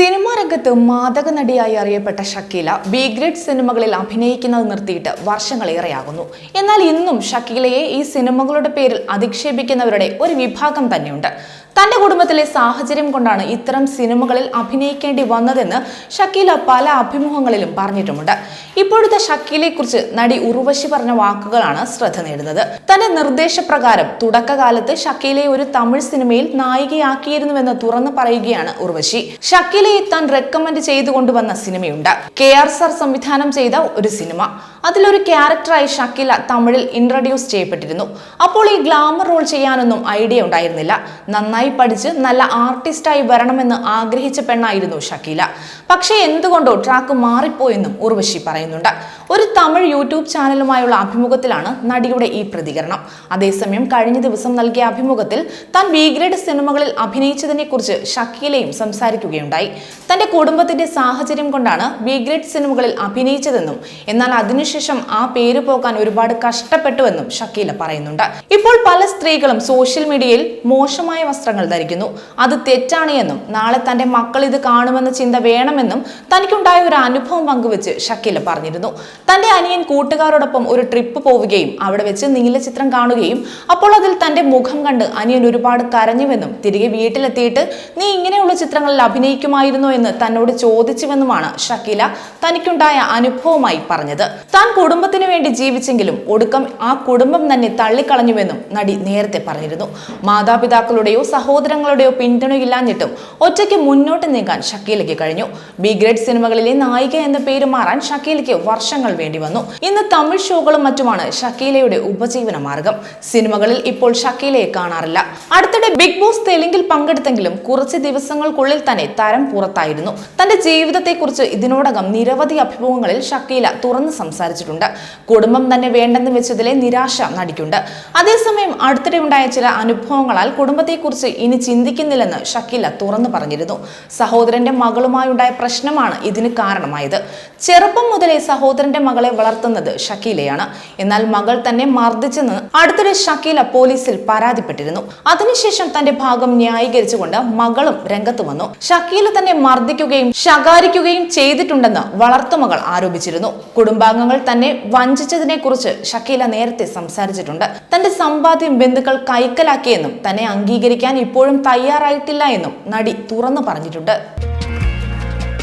Cinema രംഗത്ത് മാതക നടിയായി അറിയപ്പെട്ട Shakeela B grade സിനിമകളിൽ അഭിനയിക്കുന്നത് നിർത്തിയിട്ട് വർഷങ്ങളേറെയാകുന്നു. എന്നാൽ ഇന്നും ഷക്കീലയെ ഈ സിനിമകളുടെ പേരിൽ അധിക്ഷേപിക്കുന്നവരുടെ ഒരു വിഭാഗം തന്നെയുണ്ട്. തന്റെ കുടുംബത്തിലെ സാഹചര്യം കൊണ്ടാണ് ഇത്തരം സിനിമകളിൽ അഭിനയിക്കേണ്ടി വന്നതെന്ന് ഷക്കീല പല അഭിമുഖങ്ങളിലും പറഞ്ഞിട്ടുമുണ്ട്. ഇപ്പോഴത്തെ ഷക്കീലെ കുറിച്ച് നടി ഉർവശി പറഞ്ഞ വാക്കുകളാണ് ശ്രദ്ധ നേടുന്നത്. തന്റെ നിർദ്ദേശപ്രകാരം തുടക്കകാലത്ത് ഷക്കീലയെ ഒരു തമിഴ് സിനിമയിൽ നായികയാക്കിയിരുന്നുവെന്ന് തുറന്നു പറയുകയാണ് ഉർവശി. ഷക്കീലയെ താൻ റെക്കമെൻഡ് ചെയ്തു കൊണ്ടുവന്ന സിനിമയുണ്ട്. കെ ആർ സർ സംവിധാനം ചെയ്ത ഒരു സിനിമ. അതിലൊരു ക്യാരക്ടറായി ഷക്കീല തമിഴിൽ ഇൻട്രൊഡ്യൂസ് ചെയ്യപ്പെട്ടിരുന്നു. അപ്പോൾ ഈ ഗ്ലാമർ റോൾ ചെയ്യാനൊന്നും ഐഡിയ ഉണ്ടായിരുന്നില്ല. നന്നായി പഠിച്ച് നല്ല ആർട്ടിസ്റ്റായി വരണമെന്ന് ആഗ്രഹിച്ച പെണ്ണായിരുന്നു ഷക്കീല. പക്ഷേ എന്തുകൊണ്ടോ ട്രാക്ക് മാറിപ്പോയെന്നും ഉർവശി പറയുന്നുണ്ട്. ഒരു തമിഴ് യൂട്യൂബ് ചാനലുമായുള്ള അഭിമുഖത്തിലാണ് നടിയുടെ ഈ പ്രതികരണം. അതേസമയം കഴിഞ്ഞ ദിവസം നൽകിയ അഭിമുഖത്തിൽ താൻ ബി ഗ്രേഡ് സിനിമകളിൽ അഭിനയിച്ചതിനെ കുറിച്ച് ഷക്കീലയും സംസാരിക്കുകയുണ്ടായി. തന്റെ കുടുംബത്തിന്റെ സാഹചര്യം കൊണ്ടാണ് ബി ഗ്രേഡ് സിനിമകളിൽ അഭിനയിച്ചതെന്നും എന്നാൽ അതിനുശേഷം ആ പേര് പോകാൻ ഒരുപാട് കഷ്ടപ്പെട്ടുവെന്നും ഷക്കീല പറയുന്നുണ്ട്. ഇപ്പോൾ പല സ്ത്രീകളും സോഷ്യൽ മീഡിയയിൽ മോശമായ വസ്ത്രങ്ങൾ ധരിക്കുന്നു. അത് തെറ്റാണ് എന്നും നാളെ തന്റെ മക്കൾ ഇത് കാണുമെന്ന ചിന്ത വേണമെന്നും തനിക്കുണ്ടായ ഒരു അനുഭവം പങ്കുവെച്ച് ഷക്കീല പറഞ്ഞിരുന്നു. തന്റെ അനിയൻ കൂട്ടുകാരോടൊപ്പം ഒരു ട്രിപ്പ് പോവുകയും അവിടെ വെച്ച് നീല ചിത്രം കാണുകയും അപ്പോൾ അതിൽ തന്റെ മുഖം കണ്ട് അനിയൻ ഒരുപാട് കരഞ്ഞുവെന്നും തിരികെ വീട്ടിലെത്തിയിട്ട് നീ ഇങ്ങനെയുള്ള ചിത്രങ്ങളിൽ അഭിനയിക്കുമായിരുന്നോ എന്ന് തന്നോട് ചോദിച്ചുവെന്നുമാണ് ഷക്കീല തനിക്കുണ്ടായ അനുഭവമായി പറഞ്ഞത്. താൻ കുടുംബത്തിന് വേണ്ടി ജീവിച്ചെങ്കിലും ഒടുക്കം ആ കുടുംബം തന്നെ തള്ളിക്കളഞ്ഞുവെന്നും നടി നേരത്തെ പറഞ്ഞിരുന്നു. മാതാപിതാക്കളുടെയോ സഹോദരങ്ങളുടെയോ പിന്തുണയില്ലാഞ്ഞിട്ടും ഒറ്റയ്ക്ക് മുന്നോട്ട് നീങ്ങാൻ ഷക്കീലയ്ക്ക് കഴിഞ്ഞു. ബി ഗ്രേഡ് സിനിമകളിലെ നായിക എന്ന പേര് മാറാൻ ഷക്കീലയ്ക്ക് വർഷങ്ങൾ വേണ്ടി വന്നു. ഇന്ന് തമിഴ് ഷോകളും മറ്റുമാണ് ഷക്കീലയുടെ ഉപജീവന മാർഗം. സിനിമകളിൽ ഇപ്പോൾ ഷക്കീലയെ കാണാറില്ല. അടുത്തിടെ ബിഗ് ബോസ് തെലുങ്കിൽ പങ്കെടുത്തെങ്കിലും കുറച്ച് ദിവസങ്ങൾക്കുള്ളിൽ തന്നെ തരം പുറത്തായിരുന്നു. തന്റെ ജീവിതത്തെക്കുറിച്ച് ഇതിനോടകം നിരവധി അഭിമുഖങ്ങളിൽ ഷക്കീല തുറന്നു സംസാരിച്ചിട്ടുണ്ട്. കുടുംബം തന്നെ വേണ്ടെന്ന് വെച്ചതിലെ നിരാശ നടിക്കുണ്ട്. അതേസമയം അടുത്തിടെ ഉണ്ടായ ചില അനുഭവങ്ങളാൽ കുടുംബത്തെക്കുറിച്ച് ഇനി ചിന്തിക്കുന്നില്ലെന്ന് ഷക്കീല തുറന്നു പറഞ്ഞിരുന്നു. സഹോദരന്റെ മകളുമായുണ്ടായ പ്രശ്നമാണ് ഇതിന് കാരണമായത്. ചെറുപ്പം മുതലേ സഹോദരന്റെ മകളെ വളർത്തുന്നത് ഷക്കീലയാണ്. എന്നാൽ മകൾ തന്നെ മർദ്ദിച്ചെന്ന് അടുത്തിടെ ഷക്കീല പോലീസിൽ പരാതിപ്പെട്ടിരുന്നു. അതിനുശേഷം തന്റെ ഭാഗം ന്യായീകരിച്ചുകൊണ്ട് മകളും രംഗത്ത് വന്നു. ഷക്കീല തന്നെ മർദ്ദിക്കുകയും ശകാരിക്കുകയും ചെയ്തിട്ടുണ്ടെന്ന് വളർത്തുമകൾ ആരോപിച്ചിരുന്നു. കുടുംബാംഗങ്ങൾ തന്നെ വഞ്ചിച്ചതിനെ കുറിച്ച് ഷക്കീല നേരത്തെ സംസാരിച്ചിട്ടുണ്ട്. തന്റെ സമ്പാദ്യം ബന്ധുക്കൾ കൈക്കലാക്കിയെന്നും തന്നെ അംഗീകരിക്കാൻ ഇപ്പോഴും തയ്യാറായിട്ടില്ല എന്നും നടി തുറന്നു പറഞ്ഞിട്ടുണ്ട്.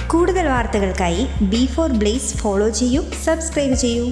കൂടുതൽ വാർത്തകൾക്കായി ബി ഫോർ ബ്ലേസ് ഫോളോ ചെയ്യൂ സബ്സ്ക്രൈബ് ചെയ്യൂ.